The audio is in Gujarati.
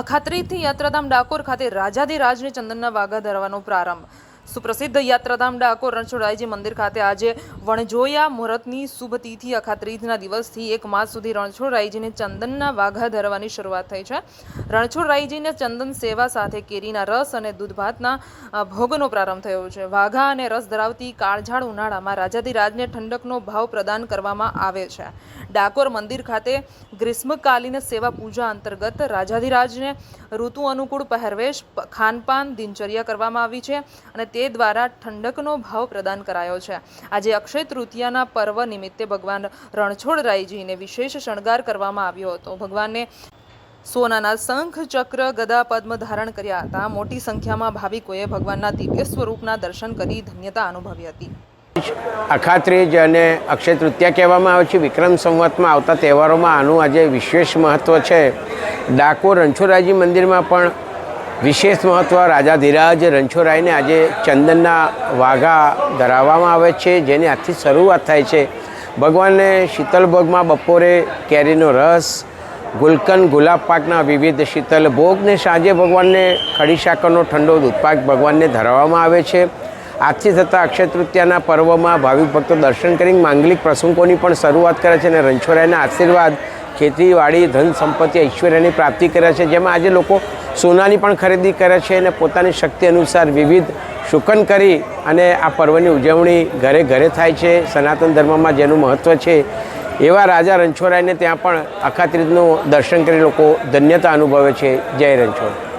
અખાત્રીથી યાત્રાધામ ડાકોર ખાતે રાજાધિરાજને ચંદનના વાઘા ધરવાનો પ્રારંભ. સુપ્રસિદ્ધ યાત્રાધામ ડાકોર રણછોડરાયજી મંદિર ખાતે આજે વણજોયા મુહૂર્તની શુભ તિથિ અખાત્રીજના દિવસથી એક માસ સુધી રણછોડરાયજીને ચંદનના વાઘા ધરવાની શરૂઆત થઈ છે. રણછોડરાયજીને ચંદન સેવા સાથે કેરીના રસ અને દૂધભાતના ભોગનો પ્રારંભ થયો છે. વાઘા અને રસ ધરાવતી કાળઝાળ ઉનાળામાં રાજાધિરાજને ઠંડકનો ભાવ પ્રદાન કરવામાં આવે છે. ડાકોર મંદિર ખાતે ગ્રીષ્મકાલીન સેવા પૂજા અંતર્ગત રાજાધિરાજને ઋતુ અનુકૂળ પહેરવેશ, ખાનપાન, દિનચર્યા કરવામાં આવી છે અને તે દ્વારા ઠંડકનો ભાવ પ્રદાન કરાયો છે. આજે અક્ષય તૃતીયાના પર્વ નિમિત્તે ભગવાન રણછોડરાયજીને વિશેષ શણગાર કરવામાં આવ્યો હતો. ભગવાનને સોનાના શંખ, ચક્ર, ગદા, પદ્મ ધારણ કર્યા હતા. મોટી સંખ્યામાં ભાવિકોએ ભગવાનના દિવ્ય સ્વરૂપના દર્શન કરી ધન્યતા અનુભવી હતી. અખાત્રીજ અને અક્ષય તૃતીયા કહેવામાં આવે છે, વિક્રમ સંવતમાં આવતા તહેવારોમાં આનું આજે વિશેષ મહત્ત્વ છે. ડાકોર રણછોડરાયજી મંદિરમાં પણ વિશેષ મહત્ત્વ રાજાધિરાજ રણછોડરાયને આજે ચંદનના વાઘા ધરાવવામાં આવે છે, જેની આજથી શરૂઆત થાય છે. ભગવાનને શીતલભોગમાં બપોરે કેરીનો રસ, ગુલકંદ ગુલાબ પાકના વિવિધ શીતલ ભોગને સાંજે ભગવાનને ખડી શાકરનો ઠંડો દૂધપાક ભગવાનને ધરાવવામાં આવે છે. આજથી થતા અક્ષય તૃતીયાના પર્વમાં ભાવિક ભક્તો દર્શન કરી માંગલિક પ્રસંગોની પણ શરૂઆત કરે છે અને રણછોડરાયના આશીર્વાદ, ખેતીવાડી, ધન સંપત્તિ, ઐશ્વર્યની પ્રાપ્તિ કરે છે. જેમાં આજે લોકો સોનાની પણ ખરીદી કરે છે અને પોતાની શક્તિ અનુસાર વિવિધ શુકન કરી અને આ પર્વની ઉજવણી ઘરે ઘરે થાય છે. સનાતન ધર્મમાં જેનું મહત્ત્વ છે એવા રાજા રણછોડરાયને ત્યાં પણ અખાત્રીજનું દર્શન કરી લોકો ધન્યતા અનુભવે છે. જય રણછોડ.